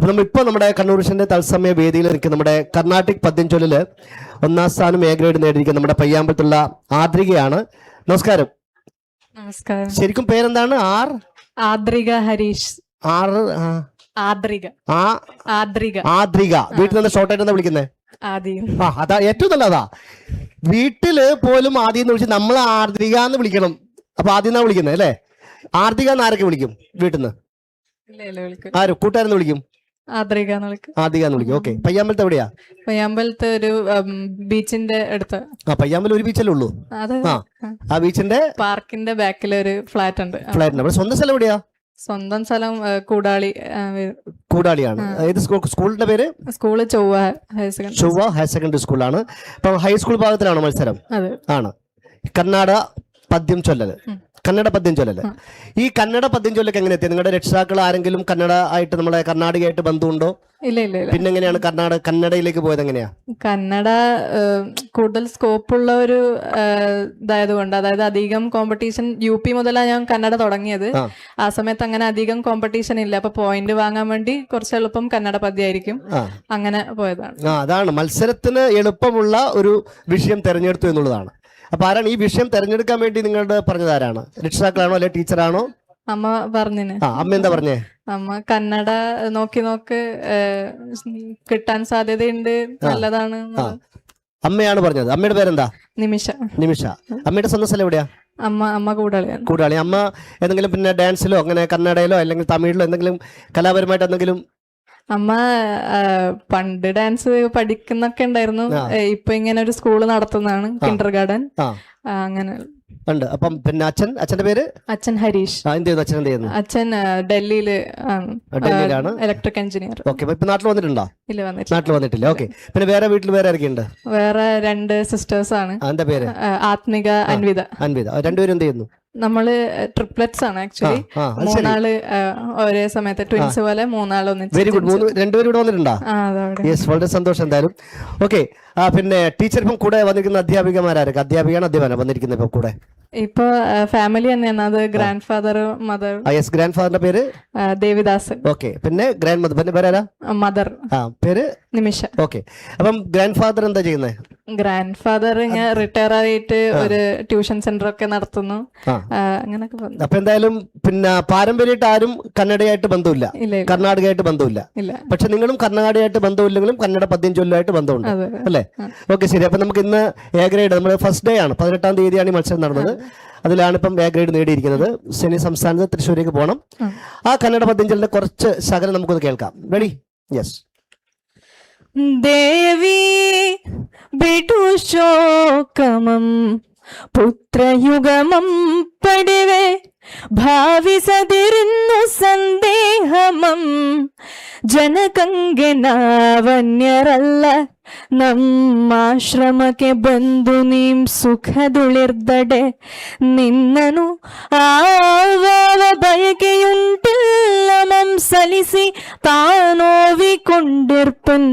അപ്പൊ നമ്മളിപ്പോ നമ്മുടെ കണ്ണൂർ വിഷന്റെ തത്സമയ വേദിയിൽ നിൽക്കുന്ന നമ്മുടെ കർണാട്ടിക് പദ്യം ചൊല്ലിൽ ഒന്നാം സ്ഥാനം എ ഗ്രേഡ് നേടിയിരിക്കുന്ന നമ്മുടെ പയ്യാമ്പലത്തുള്ള ആദ്രികയാണ്. നമസ്കാരം. നമസ്കാരം. ശരിക്കും പേരെന്താണ്? ആർ? ആദ്രിക ഹരീഷ്. ആർ ആ, ആദ്രിക. ആ. ആദ്രിക. ആദ്രിക. വീട്ടിൽ നിന്ന് ഷോർട്ട് ആയിട്ട് എന്താ വിളിക്കുന്നത് ആദ്യം. ആ അതാ ഏറ്റവും നല്ലതാ വീട്ടിൽ പോലും ആദ്യം എന്ന് വിളിച്ച് നമ്മൾ ആർദ്രിക എന്ന് വിളിക്കണം. അപ്പൊ ആദ്യം എന്നാ വിളിക്കുന്നത് അല്ലേ? ആർദ്രിക എന്ന് ആരൊക്കെ വിളിക്കും വീട്ടിൽ നിന്ന് ഇല്ല ഇല്ല വിളിക്കും ആര്? കൂട്ടുകാരെന്ന് വിളിക്കും? ആദ്രിക എന്ന് വിളിക്കും. എന്ന് വിളിക്കും. ഓക്കെ. പയ്യാമ്പലത്ത് എവിടെയാ? പയ്യാമ്പലത്ത് ഒരു ഉം, ബീച്ചിന്റെ അടുത്ത്. ആ പയ്യാമ്പലം ഒരു ബീച്ചല്ലേ ഉള്ളൂ? അത്. ആ. ആ ബീച്ചിന്റെ? പാർക്കിന്റെ ബാക്കിൽ ഒരു ഫ്ലാറ്റ് ഉണ്ട്. ഫ്ലാറ്റ് നമ്മുടെ സ്വന്തം സ്ഥലം എവിടെയാ? സ്വന്തം സ്ഥലം ആ, കൂടാളി ആ, വി- കൂടാളിയാണ്. ഏത് സ്കൂൾ സ്കൂളിന്റെ പേര്? School Chovva higher secondary Chovva higher secondary സ്കൂളാണ്. ഇപ്പൊ ഹൈസ്കൂൾ ഭാഗത്തിലാണോ മത്സരം? അതെ. ആണ്. കന്നഡ പദ്യം ചൊല്ലല്. ഉം. കന്നഡ പദ്യം ചൊല്ലല്ലേ. ഈ കന്നഡ പദ്യം ചൊല്ലൊക്കെ എങ്ങനെ എത്തി നിങ്ങളുടെ രക്ഷിതാക്കൾ ആരെങ്കിലും കന്നഡ ആയിട്ട് നമ്മളെ കർണാടകയായിട്ട് ബന്ധമുണ്ടോ? ഇല്ല ഇല്ല പിന്നെ എങ്ങനെയാണ് കർണാടക കന്നഡയിലേക്ക് പോയത് എങ്ങനെയാ? കന്നഡ കൂടുതൽ കൂടുതൽ സ്കോപ്പുള്ള ഒരു ഇതായത് ഇതായതുകൊണ്ട് അതായത് അധികം കോമ്പറ്റീഷൻ യു പി മുതലാണ് ഞാൻ കന്നഡ തുടങ്ങിയത്. ആ. സമയത്ത് അങ്ങനെ അധികം കോമ്പറ്റീഷൻ ഇല്ല. അപ്പൊ പോയിന്റ് വാങ്ങാൻ വേണ്ടി കുറച്ച് എളുപ്പം കന്നഡ പദ്യമായിരിക്കും അങ്ങനെ പോയതാണ്. അതാണ്. മത്സരത്തിന് എളുപ്പമുള്ള ഒരു വിഷയം തെരഞ്ഞെടുത്തു എന്നുള്ളതാണ്. അപ്പൊ ആരാണ് ഈ വിഷയം തെരഞ്ഞെടുക്കാൻ വേണ്ടി നിങ്ങളുടെ പറഞ്ഞത് ആരാണ്? രക്ഷിതാക്കളാണോ അല്ലെ ടീച്ചറാണോ? അമ്മ പറഞ്ഞിന്. ആ അമ്മ എന്താ പറഞ്ഞേ? അമ്മ കന്നഡ നോക്കി നോക്ക് കിട്ടാൻ സാധ്യതയുണ്ട് നല്ലതാണ് അമ്മയാണ് പറഞ്ഞത്. അമ്മയുടെ പേരെന്താ? നിമിഷ. നിമിഷ. അമ്മയുടെ സ്വന്തം സ്ഥലം എവിടെയാ അമ്മ അമ്മ കൂടാളിയാണ്. കൂടാളി. അമ്മ എന്തെങ്കിലും പിന്നെ ഡാൻസിലോ അങ്ങനെ കന്നഡയിലോ അല്ലെങ്കിൽ തമിഴിലോ എന്തെങ്കിലും കലാപരമായിട്ട് എന്തെങ്കിലും അമ്മ പണ്ട് ഡാൻസ് പഠിക്കുന്നൊക്കെ ഉണ്ടായിരുന്നു. ഇപ്പൊ ഇങ്ങനെ ഒരു സ്കൂൾ നടത്തുന്നതാണ് കിൻഡർ ഗാർഡൻ അങ്ങനെ. ഉണ്ട്. അപ്പം പിന്നെ അച്ഛൻ അച്ഛന്റെ പേര്? അച്ഛൻ ഹരീഷ്. എന്ത് ചെയ്യുന്നു? അച്ഛൻ എന്ത് ചെയ്യുന്നു? അച്ഛൻ ഡൽഹിയിൽ ഡൽഹിയിലാണ്. ഇലക്ട്രിക് എഞ്ചിനീയർ ഓക്കെ ഇപ്പൊ നാട്ടിൽ വന്നിട്ടുണ്ടോ? ഇല്ല വന്നിട്ട് നാട്ടിൽ വന്നിട്ടില്ല. ഓക്കെ. പിന്നെ വേറെ വീട്ടിൽ വേറെ ആരൊക്കെയുണ്ട് വേറെ രണ്ട് സിസ്റ്റേഴ്സ് ആണ്. എന്താ പേര്? ആത്മിക അൻവിത. അൻവിത. രണ്ടുപേരും എന്ത് ചെയ്യുന്നു? നമ്മൾ ട്രിപ്ലറ്റ്സ് ആണ് ആക്ച്വലി മൂന്നാൾ ഒരേ സമയത്ത് ട്വിൻസ് പോലെ മൂന്നാൾ ഒന്നിച്ച് വെരി ഗുഡ് മൂന്ന് രണ്ടുപേരും ഇവിടെ വന്നിട്ടുണ്ടോ? യെസ് വളരെ സന്തോഷം എന്തായാലും. ഓക്കെ പിന്നെ ടീച്ചർ ഇപ്പം കൂടെ വന്നിരിക്കുന്ന അധ്യാപികമാരായിരിക്കും അധ്യാപികയാണ് അധ്യാപനം വന്നിരിക്കുന്നത് ഇപ്പൊ കൂടെ? ഇപ്പൊ ഫാമിലി തന്നെയാണ്. അത് grand father mother yes grand ഫാദറിന്റെ പേര്? ദേവിദാസ്. ഓക്കെ പിന്നെ ഗ്രാൻഡ് മദർ പിന്നെ പേരാരാ? മദർ ആ പേര്? നിമിഷ. ഓക്കെ അപ്പം ഗ്രാൻഡ് ഫാദർ എന്താ ചെയ്യുന്നത് ഗ്രാൻഡ് ഫാദർ ഇങ്ങനെ റിട്ടയർ ആയിട്ട് ഒരു ട്യൂഷൻ സെന്റർ ഒക്കെ നടത്തുന്നു. അങ്ങനൊക്കെ അപ്പൊ എന്തായാലും പിന്നെ പാരമ്പര്യമായിട്ട് ആരും കന്നഡയായിട്ട് ബന്ധമില്ല. കർണാടകയായിട്ട് ബന്ധമില്ല. പക്ഷെ നിങ്ങളും കർണാടകയായിട്ട് ബന്ധമില്ലെങ്കിലും കന്നഡ പദ്യം ചൊല്ലുമായിട്ട് ബന്ധമുണ്ട്. അല്ലേ. ഓക്കെ ശരി. അപ്പൊ നമുക്ക് ഇന്ന് എ ഗ്രേഡ് നമ്മുടെ ഫസ്റ്റ് ഡേ ആണ്. പതിനെട്ടാം തീയതിയാണ് ഈ മത്സരം നടന്നത്. അതിലാണ് ഇപ്പം എ ഗ്രേഡ് നേടിയിരിക്കുന്നത്. ശനി സംസ്ഥാനത്ത് തൃശ്ശൂരേക്ക് പോകണം. ആ. കന്നഡ പദ്യം ചൊല്ലിന്റെ കുറച്ച് ശകലം നമുക്കൊന്ന് കേൾക്കാം. റെഡി യെസ് ദേവി ബിടുശോകമം പുത്രയുഗമം പടിവേ ഭാവിസതിരുന്നു സന്ദേഹമം ജനകങ്കനാവന്യരല്ല ನಮ್ಮಾಶ್ರಮಕ್ಕೆ ಬಂದು ನೀಂ ಸುಖದುಳಿರ್ದಡೆ ನಿನ್ನನು ಆವಾವ ಬಯಕೆಯುಂಟಿಲ್ಲ ಮಂ ಸಲಿಸಿ ತಾನೋವಿಕೊಂಡಿರ್ಪನ್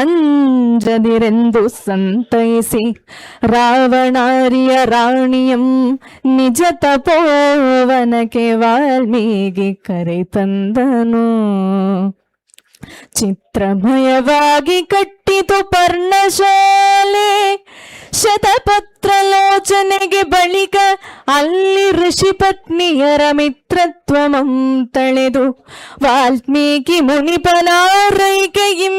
ಅಂಜದಿರೆಂದು ಸಂತೈಸಿ ರಾವಣಾರಿಯ ರಾಣಿಯಂ ನಿಜ ತಪೋವನಕ್ಕೆ ವಾಲ್ಮೀಗಿ ಕರೆತಂದನು ಚಿತ್ರಮಯವಾಗಿ ಕಟ್ಟಿತು ಪರ್ಣಶಾಲೆ. ಶತಪತ್ರಲೋಚನೆಗೆ ಬಳಿಕ ಅಲ್ಲಿ ಋಷಿ ಪತ್ನಿಯರ ಮಿತ್ರತ್ವಮಂ ತಳೆದು ವಾಲ್ಮೀಕಿ ಮುನಿಪನಾರೈಕೆಯಿಂ.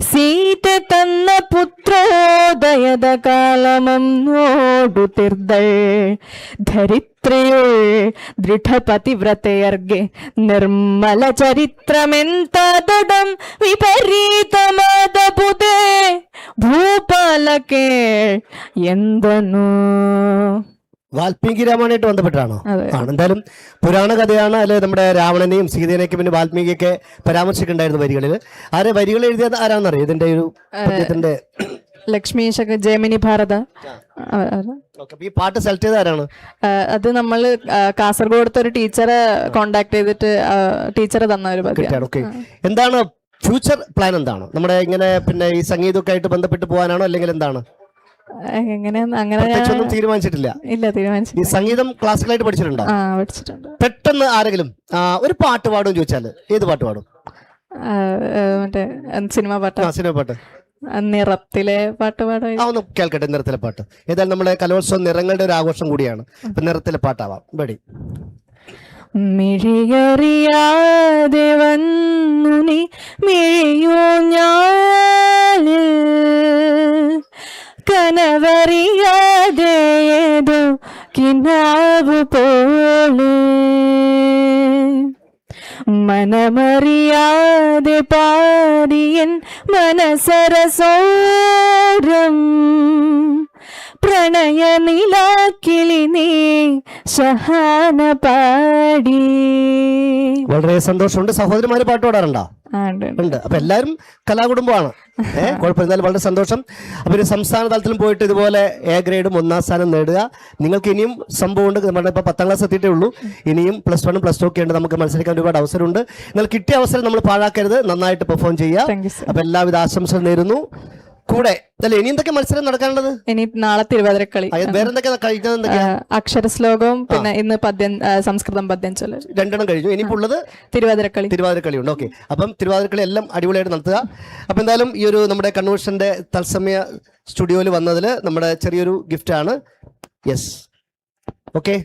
ಸೀತೆ ತನ್ನ ಪುತ್ರೋದಯದ ಕಾಲಮಂ ನೋಡುತ್ತಿರ್ದಳ್. ಧರಿತ್ರಿಯುಳ್ സ്ത്രീയുൾ ദൃഢപതിവ്രതയർഗെ നിർമ്മല ചരിത്രമെന്തടം വിപരീതമാതപുതേ ഭൂപാലകേ എന്തെന്നു? വാൽമീകി രാമായണമായിട്ട് ബന്ധപ്പെട്ടാണോ ആണ്. എന്തായാലും പുരാണ കഥയാണ് അല്ലെ നമ്മുടെ രാവണനെയും സീതേനെയൊക്കെ പിന്നെ വാൽമീകിയൊക്കെ പരാമർശിക്കുന്നുണ്ടായിരുന്നു വരികളിൽ ആരെ വരികൾ എഴുതിയത് ആരാന്നറിയോ? ഇതിന്റെ ഒരു ലക്ഷ്മി ശക ജയമിനി ഭാരത. ഈ പാട്ട് സെലക്ട് ചെയ്ത ആരാണ്? അത് നമ്മൾ കാസർഗോഡത്തെ ഒരു ടീച്ചറെ കോണ്ടാക്ട് ചെയ്തിട്ട് ടീച്ചറെ തന്ന ഒരു എന്താണ് ഫ്യൂച്ചർ പ്ലാൻ എന്താണ്? നമ്മുടെ ഇങ്ങനെ പിന്നെ ഈ സംഗീതമൊക്കെ ആയിട്ട് ബന്ധപ്പെട്ട് പോകാനാണോ അല്ലെങ്കിൽ എന്താണ്? എങ്ങനെ അങ്ങനെ ഞാൻ തീരുമാനിച്ചിട്ടില്ല. ഇല്ല ഈ തീരുമാനിച്ചില്ല സംഗീതം ക്ലാസിക്കലായിട്ട് പഠിച്ചിട്ടുണ്ടോ? പഠിച്ചിട്ടുണ്ട്. പെട്ടെന്ന് ആരെങ്കിലും ഒരു പാട്ട് പാടും ചോദിച്ചാൽ ഏത് പാട്ട് പാടും? മറ്റേ സിനിമ പാട്ട്. സിനിമ പാട്ട്. നിറത്തിലെ പാട്ട് പാടാ ആ ഒന്ന് കേൾക്കട്ടെ നിറത്തിലെ പാട്ട്. ഏതായാലും നമ്മുടെ കലോത്സവം നിറങ്ങളുടെ ഒരു ആഘോഷം കൂടിയാണ്. അപ്പൊ നിറത്തിലെ പാട്ടാവാം. ബടി മിഴിയറിയാതെ വന്നു നീ മിഴിയോ ഞാൽ കനവറിയാതെ ഏതോ കിനാവ് പോലെ. മനമറിയാതെ പാടിയൻ മനസരസോരം. പ്രണയ നിലാക്കിളി നീ ഷഹാന പാടി വളരെ സന്തോഷമുണ്ട്. സഹോദരിമാര് പാട്ട് പാടാറുണ്ടോ? ഉണ്ട്, അപ്പൊ എല്ലാവരും കലാകുടുംബമാണ്. ഏഹ് കുഴപ്പമില്ല. വളരെ സന്തോഷം. അപ്പൊ ഒരു സംസ്ഥാന തലത്തിലും പോയിട്ട് ഇതുപോലെ എ ഗ്രേഡും ഒന്നാം സ്ഥാനം നേടുക. നിങ്ങൾക്ക് ഇനിയും സംഭവം ഉണ്ട്. നമ്മുടെ ഇപ്പൊ പത്താം ക്ലാസ് എത്തിയിട്ടേ ഉള്ളൂ. ഇനിയും പ്ലസ് വണ്ണും പ്ലസ് ടു ഒക്കെ ഉണ്ട്. നമുക്ക് മത്സരിക്കാൻ ഒരുപാട് അവസരമുണ്ട്. എന്നാൽ കിട്ടിയ അവസരം നമ്മൾ പാഴാക്കരുത്. നന്നായിട്ട് പെർഫോം ചെയ്യുക അപ്പൊ എല്ലാവിധ ആശംസകൾ നേരുന്നു. കൂടെ. ഇനി എന്തൊക്കെ മത്സരം നടക്കാനുള്ളത്? ഇനി നാളെ തിരുവാതിര കളി. വേറെന്തൊക്കെ അക്ഷര ശ്ലോകവും പിന്നെ ഇന്ന് പദ്യം സംസ്കൃതം പദ്യം ചൊല്ല രണ്ടെണ്ണം കഴിഞ്ഞു. ഇനിയിപ്പോൾ ഉള്ളത് തിരുവാതിര കളി. ഉണ്ട്. ഓക്കെ. അപ്പം തിരുവാതിരക്കളി എല്ലാം അടിപൊളിയായിട്ട് നടത്തുക. അപ്പൊ എന്തായാലും ഈ ഒരു നമ്മുടെ കൺവെൻഷന്റെ തത്സമയ സ്റ്റുഡിയോയിൽ വന്നതിൽ നമ്മുടെ ചെറിയൊരു ഗിഫ്റ്റ് ആണ് യെസ്. ഓക്കെ.